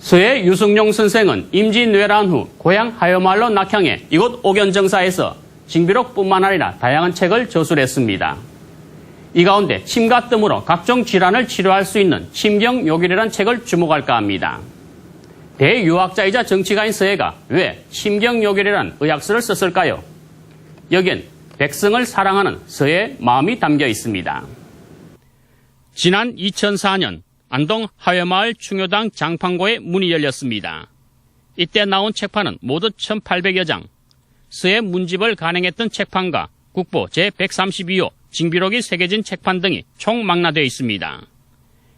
서해 유승용 선생은 임진왜란 후 고향 하여말로 낙향해 이곳 옥연정사에서 징비록뿐만 아니라 다양한 책을 저술했습니다. 이 가운데 침과 뜸으로 각종 질환을 치료할 수 있는 침경요길이라는 책을 주목할까 합니다. 대유학자이자 정치가인 서해가 왜 침경요길이라는 의학서를 썼을까요? 여기엔 백성을 사랑하는 서해의 마음이 담겨 있습니다. 지난 2004년 안동 하회마을 충효당 장판고에 문이 열렸습니다. 이때 나온 책판은 모두 1800여 장. 서해 문집을 간행했던 책판과 국보 제132호 징비록이 새겨진 책판 등이 총 망라되어 있습니다.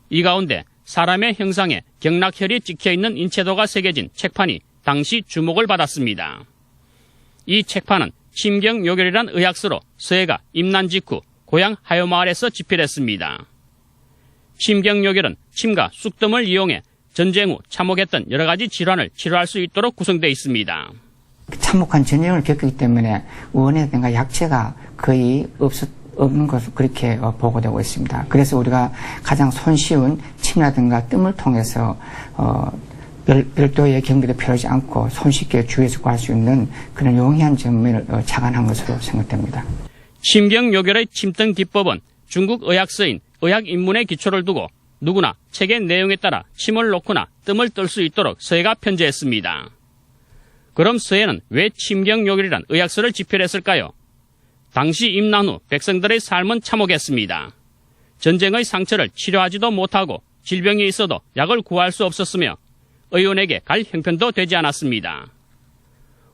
이 가운데 사람의 형상에 경락혈이 찍혀있는 인체도가 새겨진 책판이 당시 주목을 받았습니다. 이 책판은 침경요결이란 의학서로 서해가 임난 직후 고향 하요마을에서 집필했습니다. 침경요결은 침과 쑥뜸을 이용해 전쟁 후 참혹했던 여러 가지 질환을 치료할 수 있도록 구성되어 있습니다. 참혹한 전쟁을 겪기 때문에 원이라든가 약체가 거의 없었, 없는 것으로 그렇게 어, 보고되고 있습니다. 그래서 우리가 가장 손쉬운 침이라든가 뜸을 통해서 어, 별, 별도의 경비도 필요하지 않고 손쉽게 주위에서 구할 수 있는 그런 용이한 점을 어, 착안한 것으로 생각됩니다. 침경요결의 침등 기법은 중국 의학서인 의학인문의 기초를 두고 누구나 책의 내용에 따라 침을 놓거나 뜸을 뜰수 있도록 서해가 편제했습니다. 그럼 서해는 왜 침경요결이란 의학서를 집필했을까요? 당시 임난 후 백성들의 삶은 참혹했습니다. 전쟁의 상처를 치료하지도 못하고 질병이 있어도 약을 구할 수 없었으며 의원에게 갈 형편도 되지 않았습니다.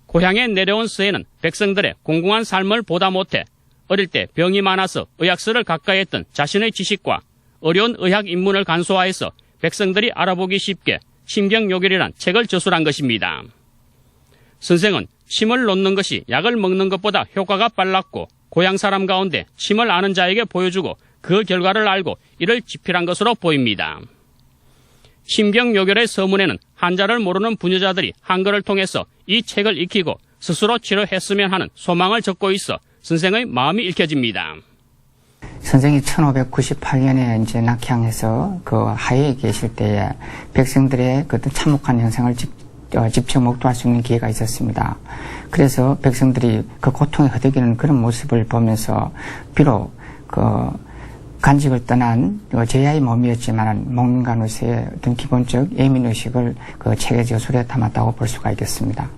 고향에 내려온 서해는 백성들의 공공한 삶을 보다 못해 어릴 때 병이 많아서 의학서를 가까이 했던 자신의 지식과 어려운 의학 입문을 간소화해서 백성들이 알아보기 쉽게 침경요결이란 책을 저술한 것입니다. 선생은 침을 놓는 것이 약을 먹는 것보다 효과가 빨랐고 고향 사람 가운데 침을 아는 자에게 보여주고 그 결과를 알고 이를 집필한 것으로 보입니다. 침경요결의 서문에는 한자를 모르는 부녀자들이 한글을 통해서 이 책을 익히고 스스로 치료했으면 하는 소망을 적고 있어 선생의 마음이 읽혀집니다. 선생이 1598년에 이제 낙향해서 그 하해에 계실 때에 백성들의 그 참혹한 형상을 집, 어, 직접 목도할 수 있는 기회가 있었습니다. 그래서 백성들이 그 고통에 허덕이는 그런 모습을 보면서 비록 그 간직을 떠난 어, 제야의 몸이었지만 목민간으로서의 어떤 기본적 예민의식을 그 책의 저술에 담았다고 볼 수가 있겠습니다.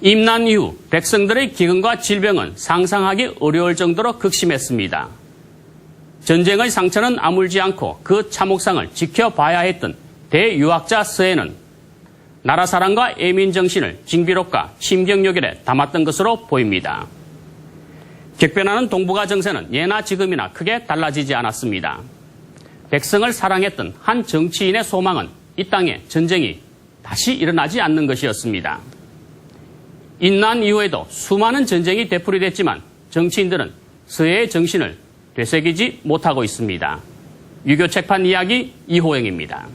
임난 이후 백성들의 기근과 질병은 상상하기 어려울 정도로 극심했습니다. 전쟁의 상처는 아물지 않고 그 참혹상을 지켜봐야 했던 대유학자 서해는 나라 사랑과 애민 정신을 징비록과 침경요결에 담았던 것으로 보입니다. 격변하는 동북아 정세는 예나 지금이나 크게 달라지지 않았습니다. 백성을 사랑했던 한 정치인의 소망은 이 땅에 전쟁이 다시 일어나지 않는 것이었습니다. 인난 이후에도 수많은 전쟁이 되풀이됐지만 정치인들은 서해의 정신을 되새기지 못하고 있습니다. 유교 책판 이야기 이호영입니다.